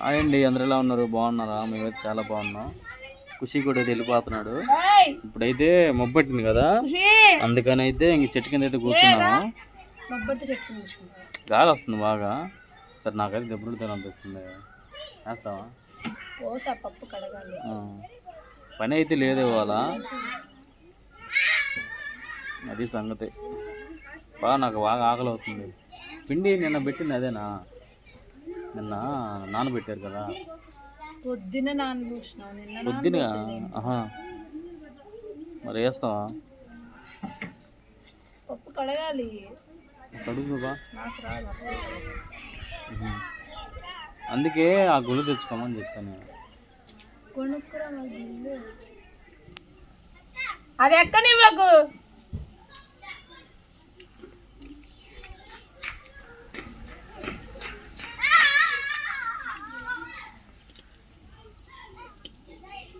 Hi అండి అందరు ఎలా ఉన్నారు? బాగున్నారా? మేమైతే చాలా బాగున్నాం. ఖుషి కూడా వెళ్ళిపోతున్నాడు. ఇప్పుడైతే మొబ్బట్టింది కదా? అందుకని అయితే ఇంక చెట్టు కింద అయితే కూర్చున్నాము. గాలి వస్తుంది బాగా. సరే నాకైతే దెబ్బలు తినాలనిపిస్తుంది వేస్తావా. పని అయితే లేదు ఇవాళ. అది సంగతి. బాగా నాకు బాగా ఆకలి అవుతుంది. పిండి నిన్న పెట్టింది అదేనా? నిన్న నానబెట్టారు కదా. పొద్దున నానబోసినావు నిన్న పొద్దున ఆహా. మరి వేస్తావా? పప్పు కడగాలి. కడుగుగా నాకు రాదు అందుకే ఆ గుళ్ళు తెచ్చుకోమని చెప్పాను నేను. కొనుక్కురా నాకు ఇల్లు. అది ఎక్కని మాకు లేమా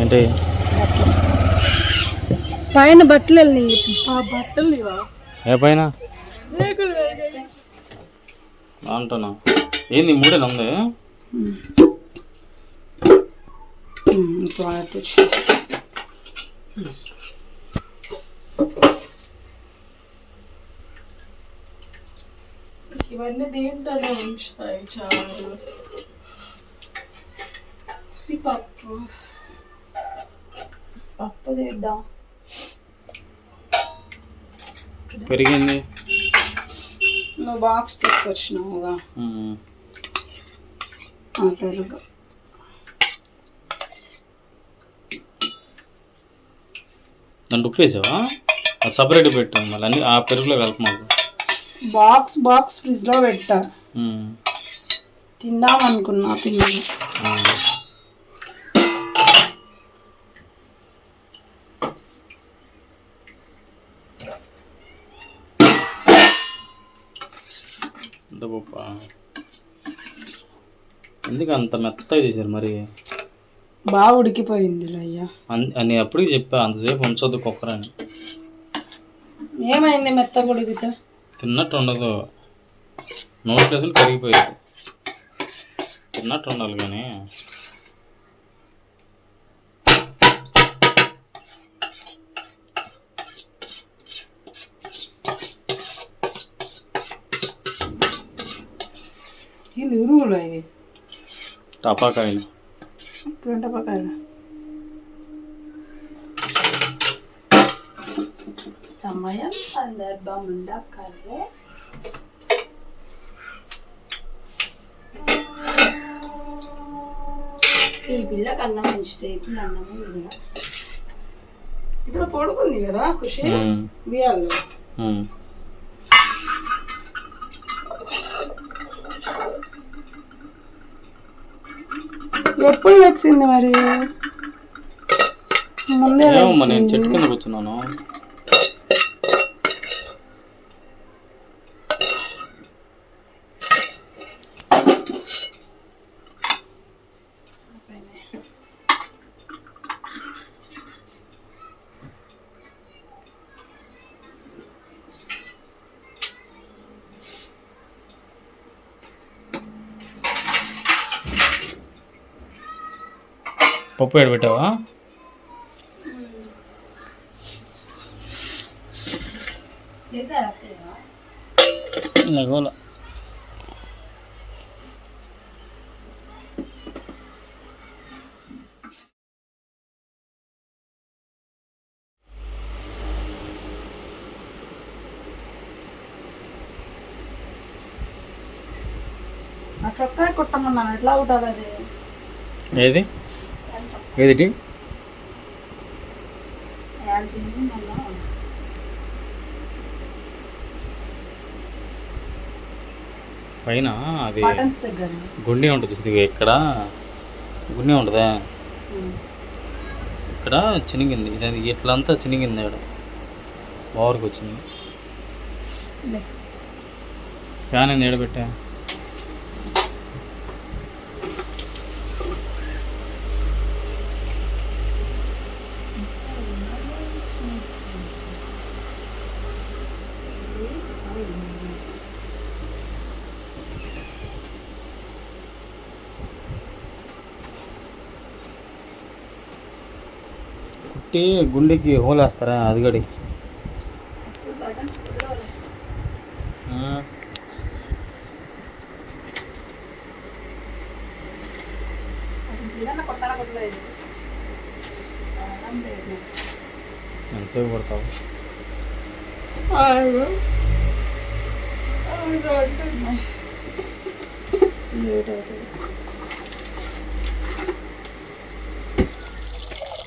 ఏంటి? పైన బట్టలు ఆ బట్టలు లేవా ఏ పైన? అంటున్నా. ఏంది మూడేనా ఉంది? ఇవన్నీ దీంట్లోనే ఉంచుతాయి చాలు. పప్పు. పప్పు తీద్దాం పెరిగింది. నువ్వు బాక్స్ తీసుకొచ్చినావుగా. పెరుగు. దాంట్లో ఉప్పు వేసావా? సపరేట్ పెట్టు మళ్ళీ అన్ని ఆ పెరుగులో కలుపు మాకు బాక్స్ బాక్స్ ఫ్రిడ్జ్లో పెట్టా. తిందాం అనుకున్నా పిల్లలు ఎందుకు అంత మెత్తగా చేశారు మరి? బాగా ఉడికిపోయింది అయ్యా అన్- అప్పటికి చెప్పా అంతసేపు ఉంచొద్దు కుక్కర్ అని. ఏమైంది మెత్త ఉడికితే? తిన్నట్టు ఉండదు. నోట్ ప్లేసులు కరిగిపోయేది. తిన్నట్టు ఉండాలి కానీ. ఇది ఉరుగులు అవి. టపాకాయలు. పెంటపకాయలు సమయం సందర్భం ఉండక్కర్లే ఈ పిల్లకి అన్నం ఉంచితే ఈ పిల్ల ఇప్పుడు పడుకుంది కదా ఖుషి? ఉమ్, ఎప్పుడు వచ్చింది మరి? ముందే నేను చెట్టు కింద కూర్చున్నాను. పప్పు ఏడు పెట్టావా లేకోలే ఆ చొక్కా కుట్టమన్నాను. ఎట్లా కుట్టాలి అది? ఏది? ఏదిటి? పైన అది గుండె ఉంటుంది చూసి ఇక్కడ. గుండె ఉంటుందా? ఇక్కడ చినిగింది. ఇది ఇట్లా అంతా చినిగింది ఇక్కడ. ఓవర్కి వచ్చింది. ఫ్యాన్ ఏడబెట్టా కుట్టి గుండెకి హోల్ వేస్తారా అది గడి ఎంతసేపు పడతావు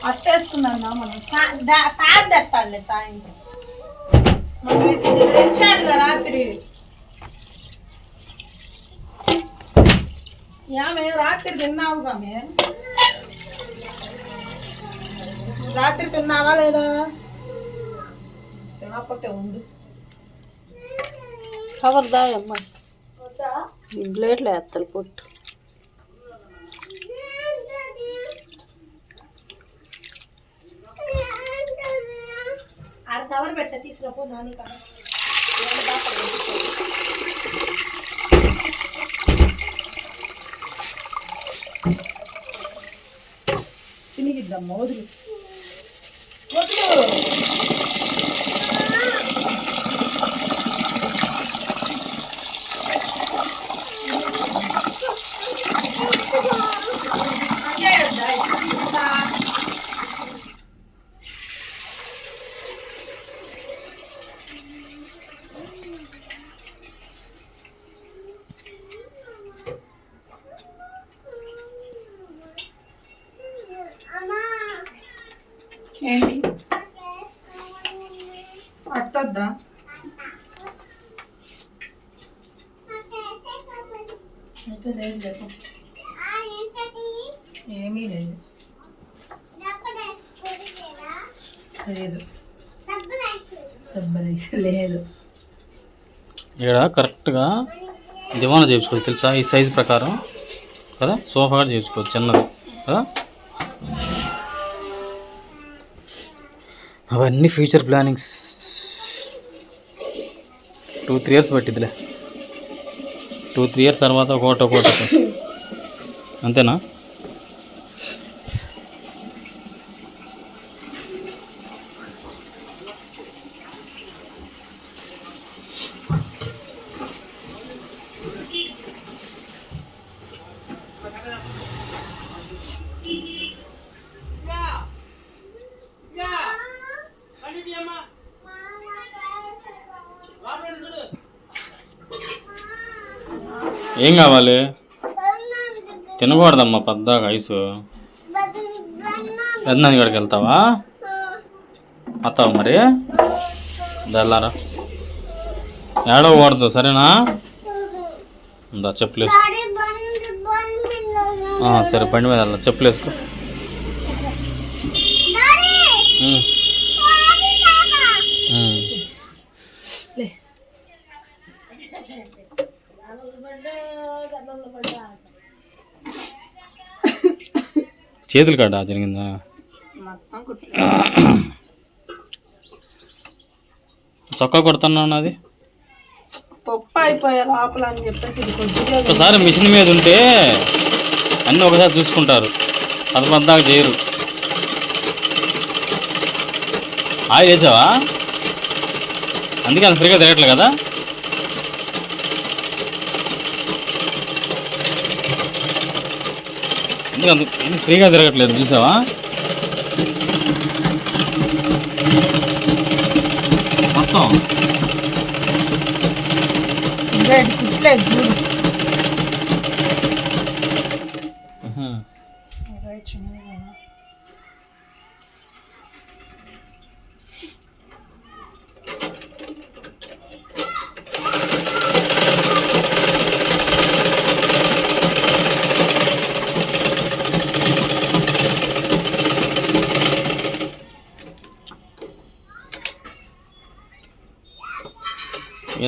అట్టేసుకున్నాను మనం తాడు తెస్తాడులే సాయంత్రం. తెచ్చాడుగా రాత్రి. యామే రాత్రి తిన్నావుగా మే రాత్రి తిన్నావా లేదా? తినకపోతే ఉండు. కవర్ దాయమ్మా ఇంట్లో ఎట్లా ఎత్తలు పొట్టు. ఆడ కవర్ పెట్ట తీసినప్పుడు నాని కవర్ చినిగిద్దమ్మా వదులు కరెక్ట్గా దివానా చేయించుకోవచ్చు. తెలుసా? ఈ సైజ్ ప్రకారం. కదా? సోఫా కూడా చేయించుకోవచ్చు. చిన్నది. కదా? అవన్నీ future plannings. Two three years పట్టిద్దిలే. Two three years తర్వాత ఒకటి ఒకటి అంతేనా? ఏం కావాలి? తినకూడదమ్మా పెద్దగా ఐసు పెద్దనాన్ని గడికి వెళ్తావా? వస్తావా మరి? దల్లారా ఏడవకూడదు సరేనా? ఉందా చెప్పులేసు సరే బండి మీద వెళ్దాం చెప్పులు చేతులు కాడా జరిగిందా? చొక్కా కొడుతున్నా ఉన్నది పప్పు అయిపోయే లోపల అని చెప్పేసి ఇది కొద్దిగా ఒకసారి మిషన్ మీద ఉంటే అన్నీ ఒకసారి చూసుకుంటారు. పద పద్దాక చేయరు. ఆయిల్ వేసావా? అందుకే అంత ఫ్రీగా తిరగట్లే కదా? అంత ఫ్రీగా తిరగట్లేదు చూసావా? మొత్తం?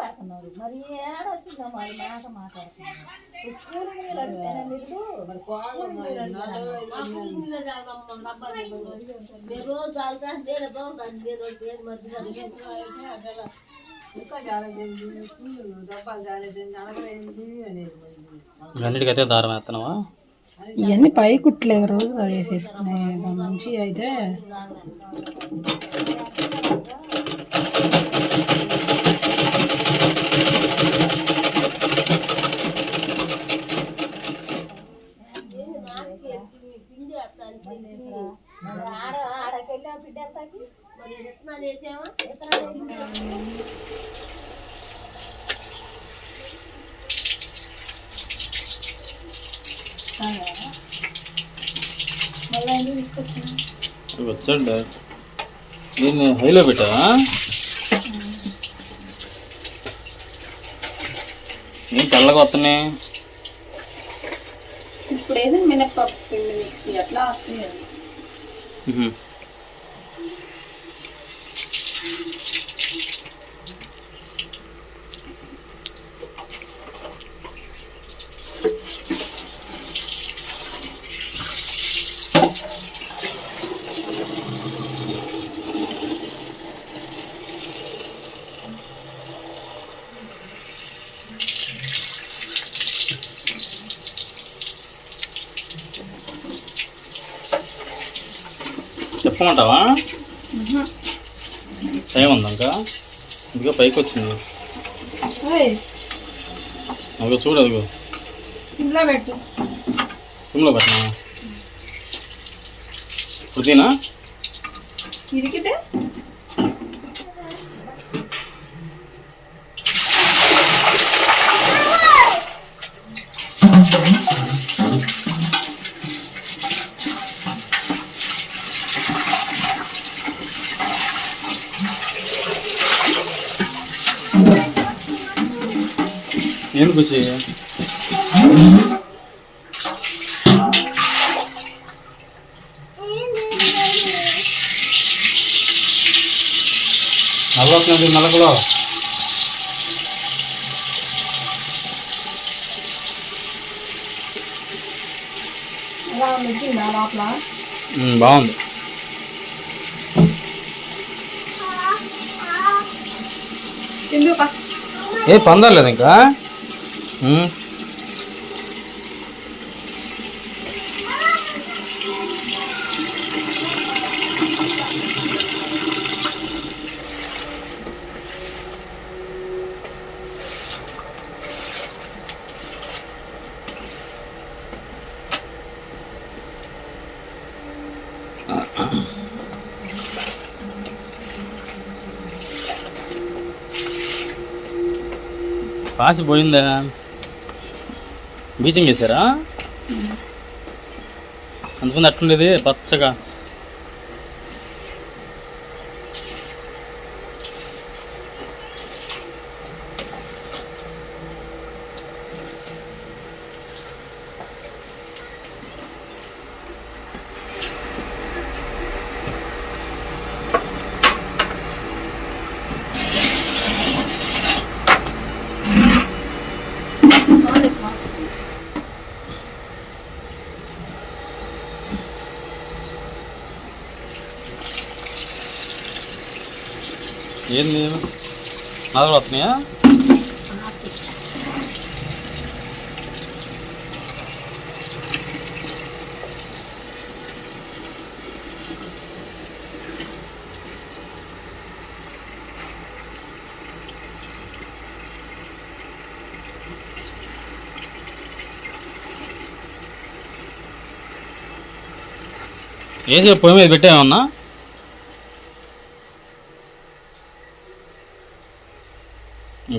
నెగిది కురవేగమ్మా ఆ, దాన్ని ఎట్లా కొట్టు అన్నిటికైతే దారం వేస్తున్నావా? ఇవన్నీ పై కుట్లే రోజు వేసేసుకునే మంచి అయితే వచ్చాడు దీన్ని హైలో పెట్టావా? ఏం తెల్లగా వస్తున్నాయి? ఇప్పుడు ఏదో మినప్పప్పు పిండి మిక్సీ అట్లా వస్తుంది చెప్పమంటావా? టైం ఉందా ఇంకా ఇదిగో పైకి వచ్చింది అదిగో చూడు అదిగో సిమ్లో పెట్టు. సిమ్లో పెట్టినా? ఇప్పుడు తినా ఇరికితే? ఏం ఖుషి నల్లొస్తుంది నలకలో బాగుంది ఏ పొందలేదు ఇంకా 응? 맛이 보인다. బీచింగ్ చేశారా? అంతమంది అట్లుండేది పచ్చగా. ఏంది నదలు వస్తున్నాయా? వేసే పొయ్యి మీద పెట్టామన్నా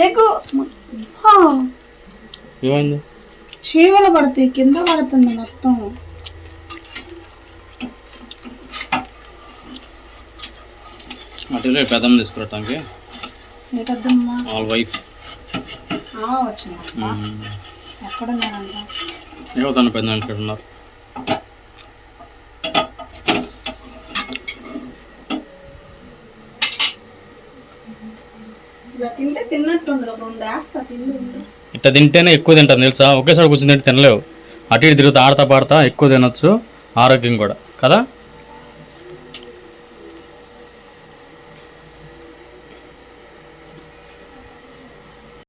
లేకు ఏమైంది? చీమలు పడతాయి కింద పడుతుంది మొత్తం. అటులో పెద్దమ్మ తీసుకురావటానికి? ఏటద్దమ్మా వాళ్ళ వైఫ్ వచ్చిన ఎక్కడున్నారంట? ఏవో తన పెద్ద ఇక్కడ ఉన్నారు. ఇలా రెండు వేస్తా తిండి ఇట్లా తింటేనే ఎక్కువ తింటాను తెలుసా? ఒకేసారి కూర్చొని తింటే తినలేవు అటు ఇటు తిరుగుతా ఆడతా పాడతా ఎక్కువ తినొచ్చు ఆరోగ్యం కూడా. కదా?